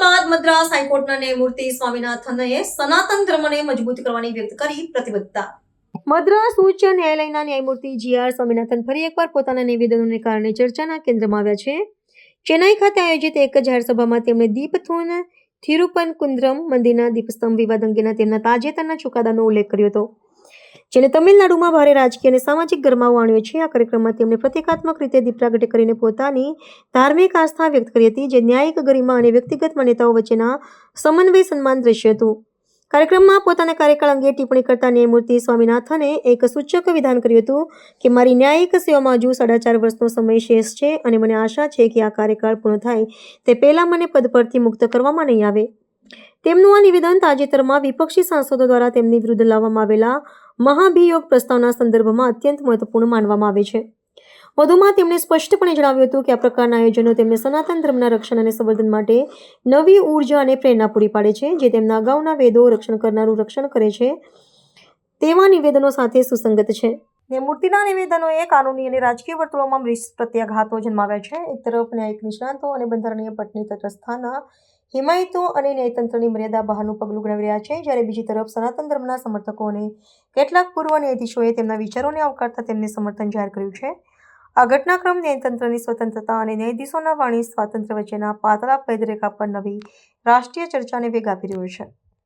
બાદ મદ્રાસ હાઈકોર્ટના ન્યાયમૂર્તિ સ્વામિનાથનએ સનાતન ધર્મને મજબૂત કરવાની વ્યક્ત કરી પ્રતિબદ્ધતા. મદ્રાસ ઉચ્ચ ન્યાયાલયના ન્યાયમૂર્તિ જી આર સ્વામિનાથન ફરી એકવાર પોતાના નિવેદનોને કારણે ચર્ચાના કેન્દ્રમાં આવ્યા છે. ચેન્નાઈ ખાતે આયોજિત એક જાહેર સભામાં તેમણે દીપથુન થિરુપન કુંદ્રમ મંદિરના દીપસ્તંભ વિવાદ અંગેના તેમના તાજેતરના ચુકાદાનો ઉલ્લેખ કર્યો હતો. જેને તમિલનાડુમાં ભારે રાજકીય અને સામાજિક ગરમાવો આણ્યો છે. આ કાર્યક્રમમાં તેમણે પ્રતિકાત્મક રીતે દીપ કરીને પોતાની ધાર્મિક આસ્થા વ્યક્ત કરી હતી, જે ન્યાયિક ગરિમા અને વ્યક્તિગત માન્યતાઓ વચ્ચેના સમન્વય સન્માન દ્રશ્ય હતું. કાર્યક્રમમાં પોતાના કાર્યકાળ અંગે ટિપ્પણી કરતા ન્યાયમૂર્તિ સ્વામિનાથને એક સૂચક વિધાન કર્યું હતું કે, મારી ન્યાયિક સેવામાં હજુ સાડા ચાર વર્ષનો સમય શેષ છે અને મને આશા છે કે આ કાર્યકાળ પૂર્ણ થાય તે પહેલાં મને પદ પરથી મુક્ત કરવામાં નહીં આવે. તેમનું આ નિવેદન તાજેતરમાં વિપક્ષી સાંસદો દ્વારા તેમની વિરુદ્ધ લાવવામાં આવેલા મહાભિયોગ પ્રસ્તાવના સંદર્ભમાં અત્યંત મહત્વપૂર્ણ માનવામાં આવે છે. વધુમાં તેમણે સ્પષ્ટપણે જણાવ્યું હતું કે આ પ્રકારના આયોજનો તેમને સનાતન ધર્મના રક્ષણ અને સંવર્ધન માટે નવી ઊર્જા અને પ્રેરણા પૂરી પાડે છે, જે તેમના અગાઉના વેદો રક્ષણ કરનારું રક્ષણ કરે છે, તેવા નિવેદનો સાથે સુસંગત છે. ને મૂર્તિના નિવેદનોએ કાનૂની અને રાજકીય વર્તુળોમાં પ્રત્યાઘાતો જન્માવ્યા છે. એક તરફ ન્યાયિક નિષ્ણાંતો અને બંધારણીય પટની તટસ્થાના હિમાયતો અને ન્યાયતંત્રની મર્યાદા બહારનું પગલું ગણાવી રહ્યા છે, જ્યારે બીજી તરફ સનાતન ધર્મના સમર્થકો અને કેટલાક પૂર્વ ન્યાયાધીશોએ તેમના વિચારોને આવકારતા તેમને સમર્થન જાહેર કર્યું છે. આ ઘટનાક્રમ ન્યાયતંત્રની સ્વતંત્રતા અને ન્યાયાધીશોના વાણી સ્વાતંત્ર્ય વચ્ચેના પાતળા ભેદરેખા પર નવી રાષ્ટ્રીય ચર્ચાને વેગ આપી રહ્યો છે.